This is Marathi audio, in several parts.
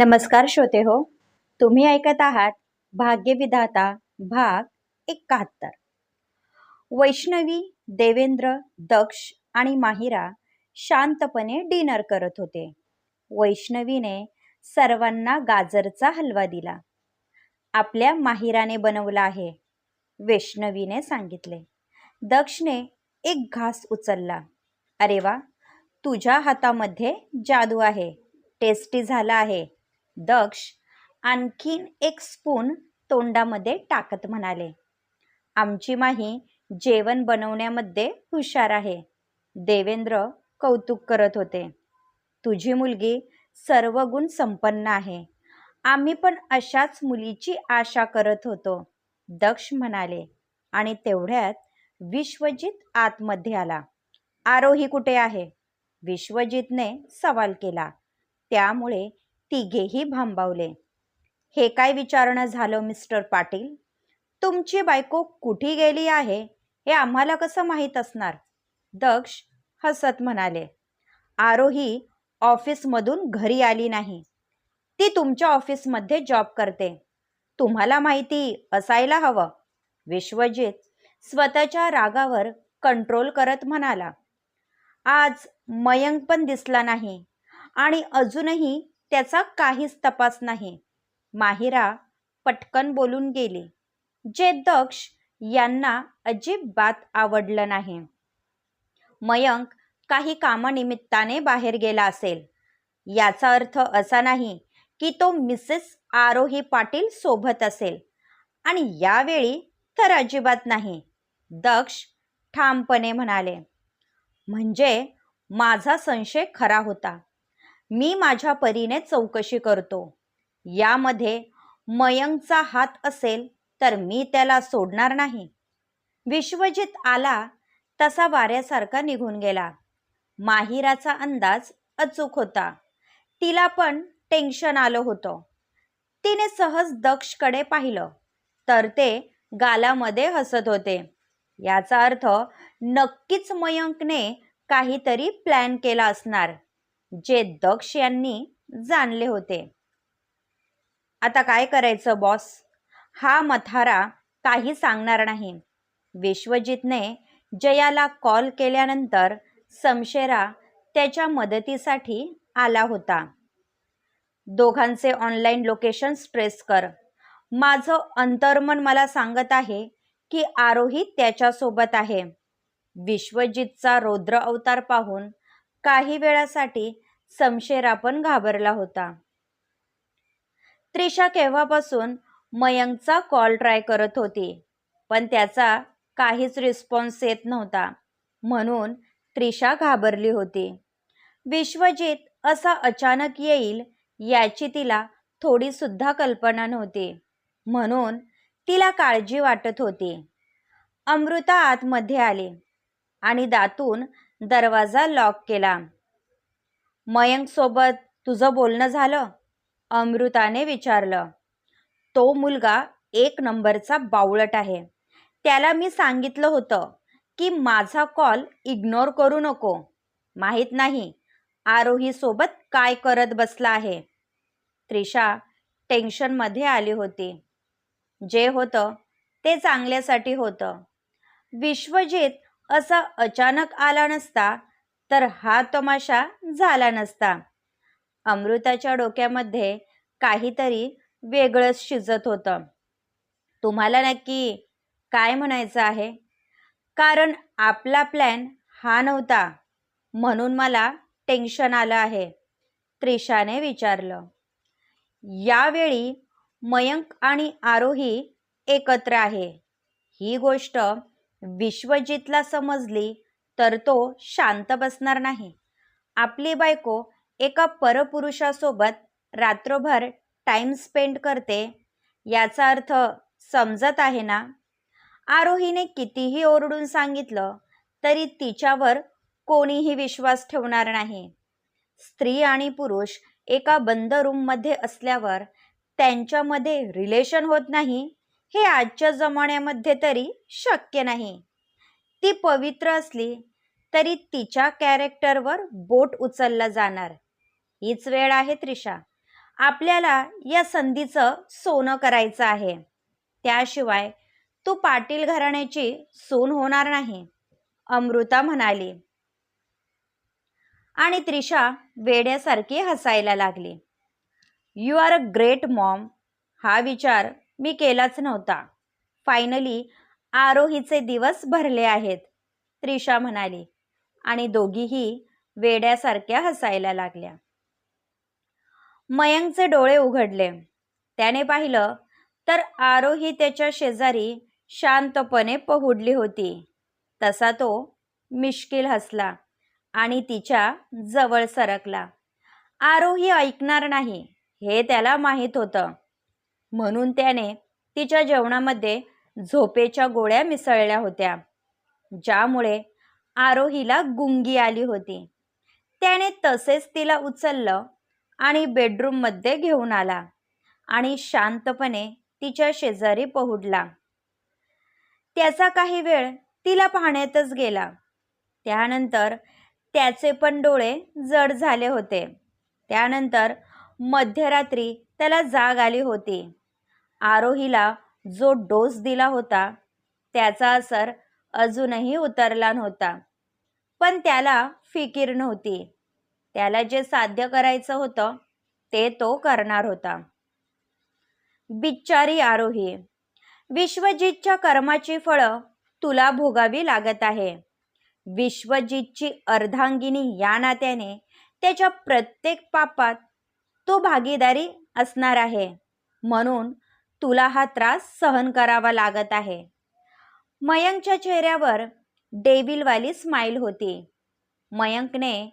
नमस्कार श्रोते हो तुम्ही ऐकत आहात भाग्यविधाता भाग एकाहत्तर. वैष्णवी देवेंद्र दक्ष आणि माहिरा शांतपणे डिनर करत होते. वैष्णवीने सर्वांना गाजरचा हलवा दिला. आपल्या माहिराने बनवला आहे वैष्णवीने सांगितले. दक्षने एक घास उचलला. अरे वा तुझ्या हातामध्ये जादू आहे टेस्टी झाला आहे. दक्ष आणखीन एक स्पून तोंडामध्ये टाकत म्हणाले आमची माही जेवण बनवण्यामध्ये हुशार आहे. देवेंद्र कौतुक करत होते तुझी मुलगी सर्व गुण संपन्न आहे. आम्ही पण अशाच मुलीची आशा करत होतो. दक्ष म्हणाले आणि तेवढ्यात विश्वजित आतमध्ये आला आरोही कुठे आहे? विश्वजितने सवाल केला त्यामुळे तिघेही भांबावले. हे काय विचारणं झालं मिस्टर पाटील? तुमची बायको कुठे गेली आहे? हे आम्हाला कसं माहीत असणार? दक्ष हसत म्हणाले. आरोही ऑफिसमधून घरी आली नाही. ती तुमच्या ऑफिसमध्ये जॉब करते. तुम्हाला माहिती असायला हवं. विश्वजित स्वतःच्या रागावर कंट्रोल करत म्हणाला. आज मयंक पण दिसला नाही आणि अजूनही त्याचा काहीच तपास नाही. माहिरा पटकन बोलून गेली. जे दक्ष यांना अजिबात आवडलं नाही. मयंक काही कामानिमित्ताने बाहेर गेला असेल. याचा अर्थ असा नाही की तो मिसेस आरोही पाटील सोबत असेल. आणि यावेळी तर अजिबात नाही. दक्ष ठामपणे म्हणाले म्हणजे माझा संशय खरा होता. मी माझ्या परीने चौकशी करतो. यामध्ये मयंकचा हात असेल तर मी त्याला सोडणार नाही. विश्वजित आला तसा वाऱ्यासारखा निघून गेला. माहिराचा अंदाज अचूक होता. तिला पण टेन्शन आलं होतं. तिने सहज दक्षकडे पाहिलं तर ते गालामध्ये हसत होते. याचा अर्थ नक्कीच मयंकने काहीतरी प्लॅन केला असणार. जे दक्ष यांनी जाणले होते. आता काय करायचं बॉस हा मथारा काही सांगणार नाही. विश्वजितने जयाला कॉल केल्यानंतर समशेरा त्याच्या मदतीसाठी आला होता. दोघांचे ऑनलाईन लोकेशन स्ट्रेस कर. माझं अंतर्मन मला सांगत आहे की आरोही त्याच्यासोबत आहे. विश्वजितचा रौद्र अवतार पाहून काही वेळासाठी समशेरा पण घाबरला होता. त्रिशा केव्हापासून मयंकचा कॉल ट्राय करत होती पण त्याचा काहीच रिस्पॉन्स येत नव्हता म्हणून त्रिशा घाबरली होती. विश्वजित असा अचानक येईल याची तिला थोडी सुद्धा कल्पना नव्हती म्हणून तिला काळजी वाटत होती. अमृता आतमध्ये आली आणि दातून दरवाजा लॉक केला. मयंकसोबत तुझं बोलणं झालं? अमृताने विचारलं. तो मुलगा एक नंबरचा बावळट आहे. त्याला मी सांगितलं होतं की माझा कॉल इग्नोर करू नको. माहीत नाही आरोहीसोबत काय करत बसला आहे. त्रिशा टेन्शनमध्ये आली होती. जे होतं ते चांगल्यासाठी होतं. विश्वजित असा अचानक आला नसता तर हा तमाशा झाला नसता. अमृताच्या डोक्यामध्ये काहीतरी वेगळंच शिजत होतं. तुम्हाला नक्की काय म्हणायचं आहे? कारण आपला प्लॅन हा नव्हता म्हणून मला टेन्शन आलं आहे त्रिशाने विचारलं. यावेळी मयंक आणि आरोही एकत्र आहे. ही गोष्ट विश्वजितला समजली तर तो शांत बसणार नाही. आपली बायको एका परपुरुषासोबत रात्रभर टाईम स्पेंड करते याचा अर्थ समजत आहे ना? आरोहीने कितीही ओरडून सांगितलं तरी तिच्यावर कोणीही विश्वास ठेवणार नाही. स्त्री आणि पुरुष एका बंद रूममध्ये असल्यावर त्यांच्यामध्ये रिलेशन होत नाही हे आजच्या जमान्यामध्ये तरी शक्य नाही. ती पवित्र असली तरी तिच्या कॅरेक्टरवर बोट उचललं जाणार. हीच वेळ आहे त्रिशा. आपल्याला या संधीचं सोनं करायचं आहे. त्याशिवाय तू पाटील घराण्याची सून होणार नाही अमृता म्हणाली. आणि त्रिशा वेड्यासारखी हसायला लागली. You are a great mom हा विचार मी केलाच नव्हता. फायनली आरोहीचे दिवस भरले आहेत त्रिशा म्हणाली. आणि दोघीही वेड्यासारख्या हसायला लागल्या. मयंकचे डोळे उघडले. त्याने पाहिलं तर आरोही त्याच्या शेजारी शांतपणे पहुडली होती. तसा तो मिश्किल हसला आणि तिच्या जवळ सरकला. आरोही ऐकणार नाही हे त्याला माहीत होतं. म्हणून त्याने तिच्या जेवणामध्ये झोपेच्या गोळ्या मिसळल्या होत्या ज्यामुळे आरोहीला गुंगी आली होती. त्याने तसेच तिला उचललं आणि बेडरूममध्ये घेऊन आला आणि शांतपणे तिच्या शेजारी पहुडला त्याचा काही वेळ तिला पाहण्यातच गेला. त्यानंतर त्याचे पण डोळे जड झाले होते. त्यानंतर मध्यरात्री त्याला जाग आली होती. आरोहीला जो डोस दिला होता त्याचा असर अजूनही उतरला नव्हता. पण त्याला फिकीर नव्हती. त्याला जे साध्य करायचं होतं ते तो करणार होता. बिच्चारी आरोही विश्वजितच्या कर्माची फळं तुला भोगावी लागत आहे. विश्वजितची अर्धांगिनी या नात्याने त्याच्या प्रत्येक पापात तो भागीदारी असणार आहे. म्हणून तुला हा त्रास सहन करावा लागत आहे. मयंकच्या चेहऱ्यावर डेविलवाली स्माईल होती. मयंकने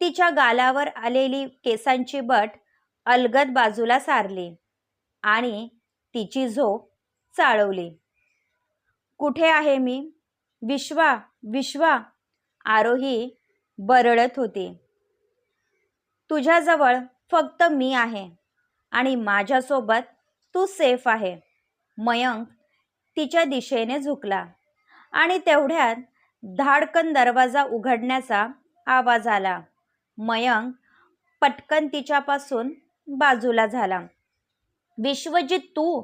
तिच्या गालावर आलेली केसांची बट अलगद बाजूला सारली आणि तिची झोप चाळवली. कुठे आहे मी? विश्वा विश्वा आरोही बरळत होती. तुझ्याजवळ फक्त मी आहे आणि माझ्यासोबत तू सेफ आहे. मयंक तिच्या दिशेने झुकला आणि तेवढ्यात धाडकन दरवाजा उघडण्याचा आवाज आला. मयंक पटकन तिच्यापासून बाजूला झाला. विश्वजित तू?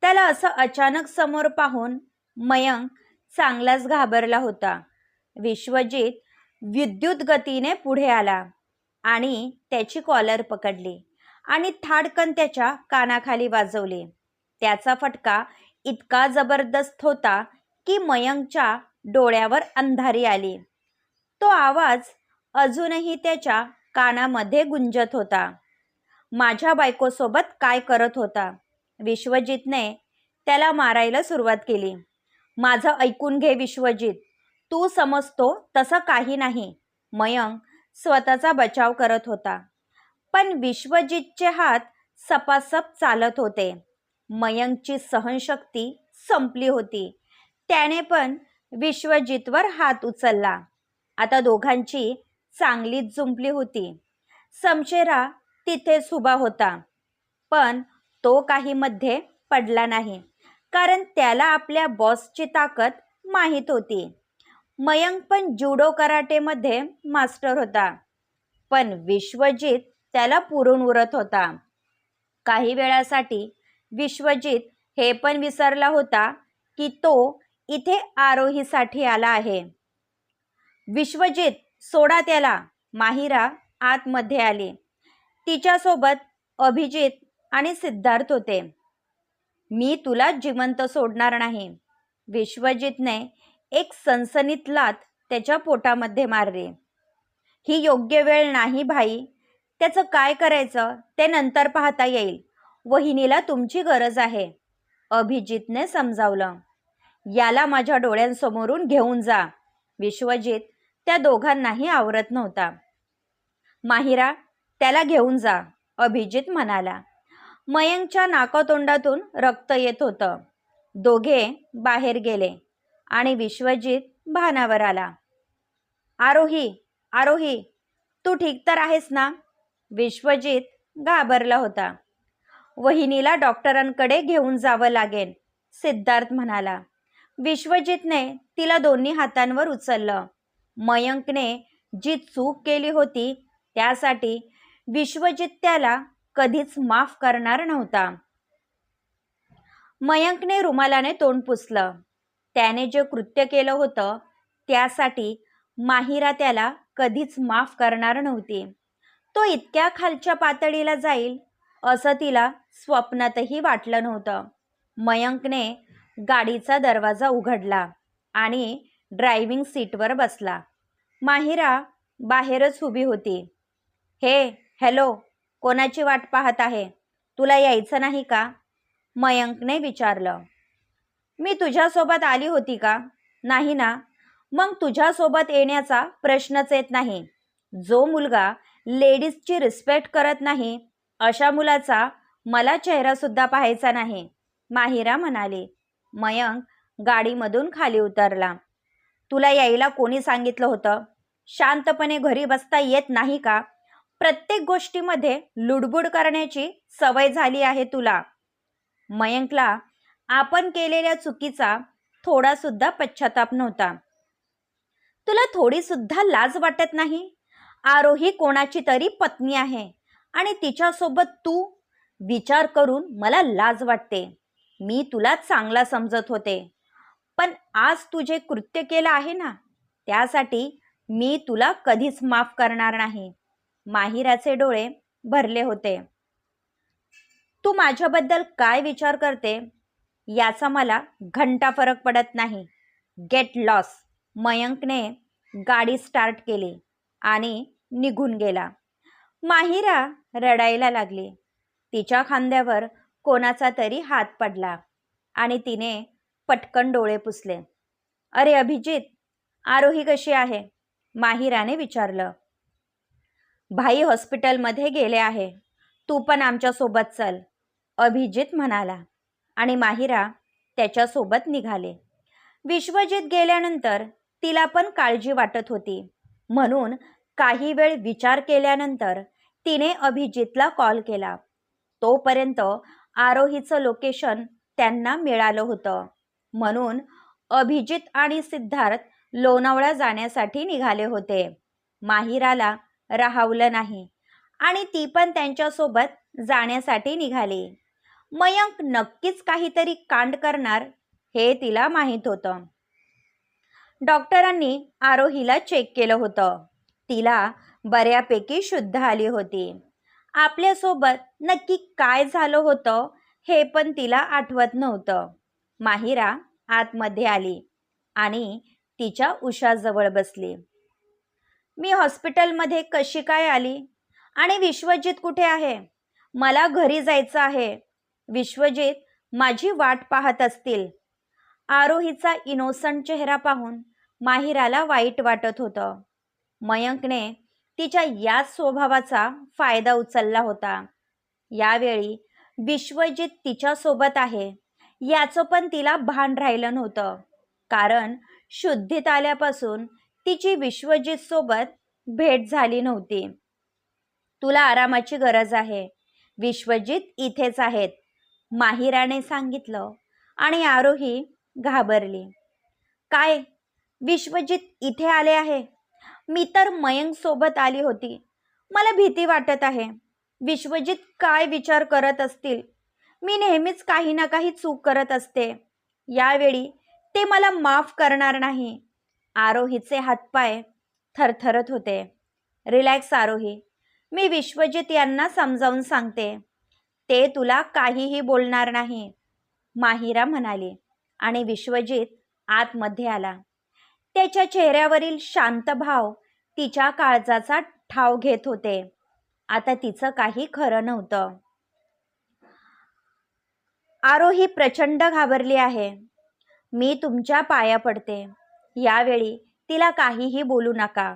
त्याला असं अचानक समोर पाहून मयंक चांगलाच घाबरला होता. विश्वजित विद्युत गतीने पुढे आला आणि त्याची कॉलर पकडली. आणि थाडकन त्याच्या कानाखाली वाजवले. त्याचा फटका इतका जबरदस्त होता की मयंकच्या डोळ्यावर अंधारी आली. तो आवाज अजूनही त्याच्या कानामध्ये गुंजत होता. माझ्या बायकोसोबत काय करत होता विश्वजितने त्याला मारायला सुरुवात केली. माझं ऐकून घे विश्वजित. तू समजतो तसं काही नाही मयंक स्वतःचा बचाव करत होता. पण विश्वजितचे हात सपासप चालत होते. मयंकची सहनशक्ती संपली होती. त्याने पण विश्वजितवर हात उचलला. आता दोघांची चांगलीच जुंपली होती. समशेरा तिथेच उभा होता. पण तो काही मध्ये पडला नाही कारण त्याला आपल्या बॉसची ताकद माहीत होती. मयंक पण जुडो कराटेमध्ये मास्टर होता. पण विश्वजित त्याला पुरून उरत होता. काही वेळासाठी विश्वजित हे पण विसरला होता की तो इथे आरोहीसाठी आला आहे. विश्वजित सोडा त्याला. माहिरा आतमध्ये आली. तिच्यासोबत अभिजित आणि सिद्धार्थ होते. मी तुला जिवंत सोडणार नाही. विश्वजितने एक सनसनीत लात त्याच्या पोटामध्ये मारली. ही योग्य वेळ नाही भाई. त्याचं काय करायचं ते नंतर पाहता येईल. वहिनीला तुमची गरज आहे. अभिजितने समजावलं. याला माझ्या डोळ्यांसमोरून घेऊन जा. विश्वजित त्या दोघांनाही आवरत नव्हता. माहिरा त्याला घेऊन जा अभिजित म्हणाला. मयंकच्या नाकातोंडातून रक्त येत होतं. दोघे बाहेर गेले आणि विश्वजित भानावर आला. आरोही आरोही तू ठीक तर आहेस ना? विश्वजित घाबरला होता. वहिनीला डॉक्टरांकडे घेऊन जावं लागेल सिद्धार्थ म्हणाला. विश्वजितने तिला दोन्ही हातांवर उचललं. मयंकने जी चूक केली होती त्यासाठी विश्वजित त्याला कधीच माफ करणार नव्हता. मयंकने रुमालाने तोंड पुसलं. त्याने जे कृत्य केलं होतं त्यासाठी माहिरा त्याला कधीच माफ करणार नव्हती. तो इतक्या खालच्या पातळीला जाईल असं तिला स्वप्नातही वाटलं नव्हतं. मयंकने गाडीचा दरवाजा उघडला आणि ड्रायव्हिंग सीटवर बसला. माहिरा बाहेरच उभी होती. हे हॅलो कोणाची वाट पाहत आहे? तुला यायचं नाही का? मयंकने विचारलं. मी तुझ्यासोबत आली होती का? नाही ना. मग तुझ्यासोबत येण्याचा प्रश्नच येत नाही. जो मुलगा लेडीजची रिस्पेक्ट करत नाही अशा मुलाचा मला चेहरासुद्धा पाहायचा नाही माहिरा म्हणाली. मयंक गाडीमधून खाली उतरला. तुला यायला कोणी सांगितलं होतं? शांतपणे घरी बसता येत नाही का? प्रत्येक गोष्टीमध्ये लुडबुड करण्याची सवय झाली आहे तुला. मयंकला आपण केलेल्या चुकीचा थोडासुद्धा पश्चाताप नव्हता. तुला थोडीसुद्धा लाज वाटत नाही? आरोही कोणाची तरी पत्नी आहे. आणि तिच्यासोबत तू विचार करून मला लाज वाटते. मी तुला चांगला समजत होते. पण आज तुझे कृत्य केलं आहे ना त्यासाठी मी तुला कधीच माफ करणार नाही. माहिराचे डोळे भरले होते. तू माझ्याबद्दल काय विचार करते याचा मला घंटा फरक पडत नाही. गेट लॉस मयंकने गाडी स्टार्ट केली. आणि निघून गेला. माहिरा रडायला लागली. तिच्या खांद्यावर कोणाचा तरी हात पडला आणि तिने पटकन डोळे पुसले. अरे अभिजित आरोही कशी आहे? माहिराने विचारलं. भाई हॉस्पिटलमध्ये गेले आहे. तू पण आमच्यासोबत चल अभिजित म्हणाला आणि माहिरा त्याच्यासोबत निघाले. विश्वजित गेल्यानंतर तिला पण काळजी वाटत होती. म्हणून काही वेळ विचार केल्यानंतर तिने अभिजितला कॉल केला. तोपर्यंत आरोहीचं लोकेशन त्यांना मिळालं होतं. म्हणून अभिजित आणि सिद्धार्थ लोणावळा जाण्यासाठी निघाले होते. माहिराला राहावलं नाही आणि ती पण त्यांच्यासोबत जाण्यासाठी निघाली. मयंक नक्कीच काहीतरी कांड करणार हे तिला माहीत होतं. डॉक्टरांनी आरोहीला चेक केलं होतं. तिला बऱ्यापैकी शुद्ध आली होती. आपल्यासोबत नक्की काय झालं होतं हे पण तिला आठवत नव्हतं. माहिरा आतमध्ये आली आणि तिच्या उषाजवळ बसली. मी हॉस्पिटलमध्ये कशी काय आली? आणि विश्वजित कुठे आहे? मला घरी जायचं आहे. विश्वजित माझी वाट पाहत असतील. आरोहीचा इनोसंट चेहरा पाहून माहिराला वाईट वाटत होतं. मयंकने तिच्या याच स्वभावाचा फायदा उचलला होता. यावेळी विश्वजित तिच्यासोबत आहे याचं पण तिला भान राहिलं नव्हतं. कारण शुद्धीत आल्यापासून तिची विश्वजित सोबत भेट झाली नव्हती. तुला आरामाची गरज आहे. विश्वजित इथेच आहेत माहिराने सांगितलं आणि आरोही घाबरली. काय? विश्वजित इथे आले आहे? मी तर मयंक सोबत आली होती. मला भीती वाटत आहे. विश्वजित काय विचार करत असतील? मी नेहमीच काही ना काही चूक करत असते. यावेळी ते मला माफ करणार नाही. आरोहीचे हातपाय थरथरत होते. रिलॅक्स आरोही. मी विश्वजित यांना समजावून सांगते. ते तुला काहीही बोलणार नाही माहिरा म्हणाली. आणि विश्वजित आतमध्ये आला. त्याच्या चेहऱ्यावरील शांत भाव तिच्या काळजाचा ठाव घेत होते. आता तिचं काही खरं नव्हतं. आरोही प्रचंड घाबरली आहे. मी तुमच्या पाया पडते. यावेळी तिला काहीही बोलू नका.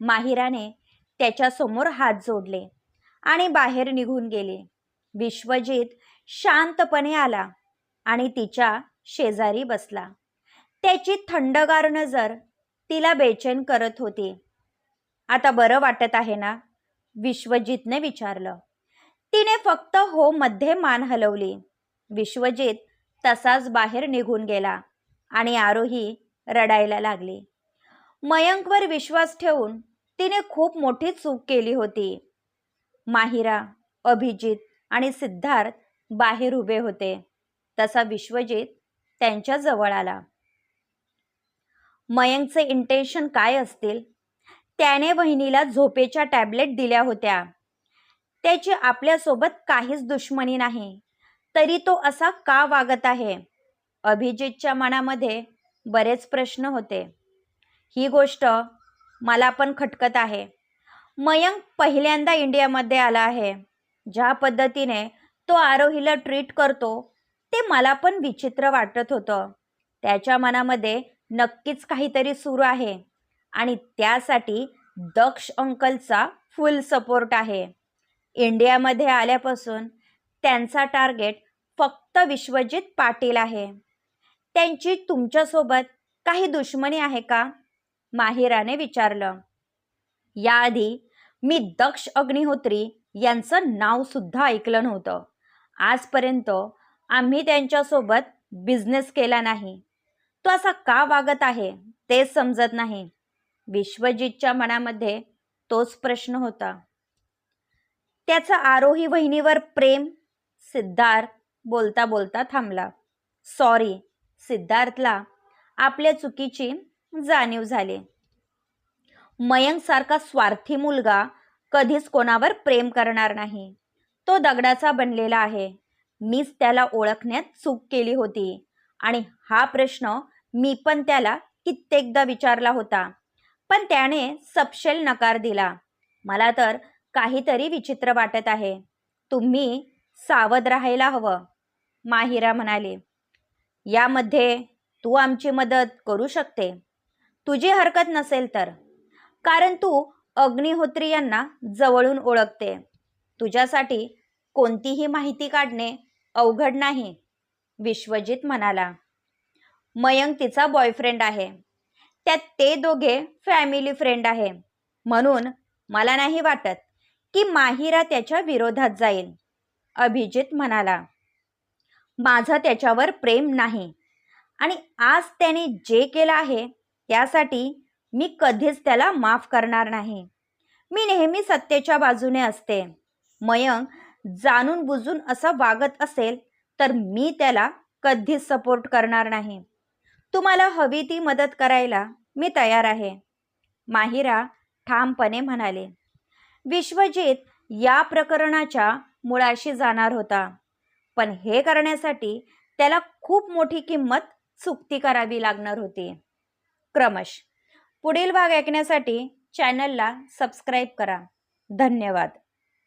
माहिराने त्याच्यासमोर हात जोडले आणि बाहेर निघून गेले. विश्वजित शांतपणे आला आणि तिच्या शेजारी बसला. त्याची थंडगार नजर तिला बेचैन करत होती. आता बरं वाटत आहे ना? विश्वजितने विचारलं. तिने फक्त हो मध्ये मान हलवली. विश्वजित तसाच बाहेर निघून गेला आणि आरोही रडायला लागली. मयंकवर विश्वास ठेवून तिने खूप मोठी चूक केली होती. माहिरा अभिजित आणि सिद्धार्थ बाहेर उभे होते. तसा विश्वजित त्यांच्या जवळ आला. मयंकचे इंटेन्शन काय असतील? त्याने वहिनीला झोपेच्या टॅबलेट दिल्या होत्या. त्याची आपल्यासोबत काहीच दुश्मनी नाही. तरी तो असा का वागत आहे? अभिजितच्या मनामध्ये बरेच प्रश्न होते. ही गोष्ट मला पण खटकत आहे. मयंक पहिल्यांदा इंडियामध्ये आला आहे. ज्या पद्धतीने तो आरोहीला ट्रीट करतो ते मला पण विचित्र वाटत होतं. त्याच्या मनामध्ये नक्कीच काहीतरी सुरू आहे आणि त्यासाठी दक्ष अंकलचा फुल सपोर्ट आहे. इंडियामध्ये आल्यापासून त्यांचा टार्गेट फक्त विश्वजित पाटील आहे. त्यांची तुमच्यासोबत काही दुश्मनी आहे का? माहिराने विचारलं. याआधी मी दक्ष अग्निहोत्री यांचं नाव सुद्धा ऐकलं नव्हतं. आजपर्यंत आम्ही त्यांच्यासोबत बिझनेस केला नाही. तो असा का वागत आहे ते समजत नाही. विश्वजितच्या मनामध्ये तोच प्रश्न होता. त्याचं आरोही वहिनीवर प्रेम सिद्धार्थ बोलता बोलता थांबला. सॉरी सिद्धार्थला आपल्या चुकीची जाणीव झाली. मयंक सारखा स्वार्थी मुलगा कधीच कोणावर प्रेम करणार नाही. तो दगडाचा बनलेला आहे. मीच त्याला ओळखण्यात चूक केली होती. आणि हा प्रश्न मी पण त्याला कित्येकदा विचारला होता. पण त्याने सपशेल नकार दिला. मला तर काहीतरी विचित्र वाटत आहे. तुम्ही सावध राहायला हवं माहिरा म्हणाली. यामध्ये तू आमची मदत करू शकते. तुझी हरकत नसेल तर. कारण तू अग्निहोत्री यांना जवळून ओळखते. तुझ्यासाठी कोणतीही माहिती काढणे अवघड नाही. विश्वजित म्हणाला मयंक तिचा बॉयफ्रेंड आहे. त्यात ते दोघे फॅमिली फ्रेंड आहे. म्हणून मला नाही वाटत की माहिरा त्याच्या विरोधात जाईल. अभिजित म्हणाला माझं त्याच्यावर प्रेम नाही आणि आज त्याने जे केलं आहे त्यासाठी मी कधीच त्याला माफ करणार नाही. मी नेहमी सत्तेच्या बाजूने असते. मयंक जाणून बुजून असं वागत असेल तर मी त्याला कधीच सपोर्ट करणार नाही. तुम्हाला हवी ती मदत करायला मी तयार आहे. माहिरा ठामपणे म्हणाले. विश्वजित या प्रकरणाच्या मुळाशी जाणार होता. पण हे करण्यासाठी त्याला खूप मोठी किंमत चुकती करावी लागणार होती. क्रमश. पुढील भाग ऐकण्यासाठी चॅनलला सबस्क्राईब करा. धन्यवाद.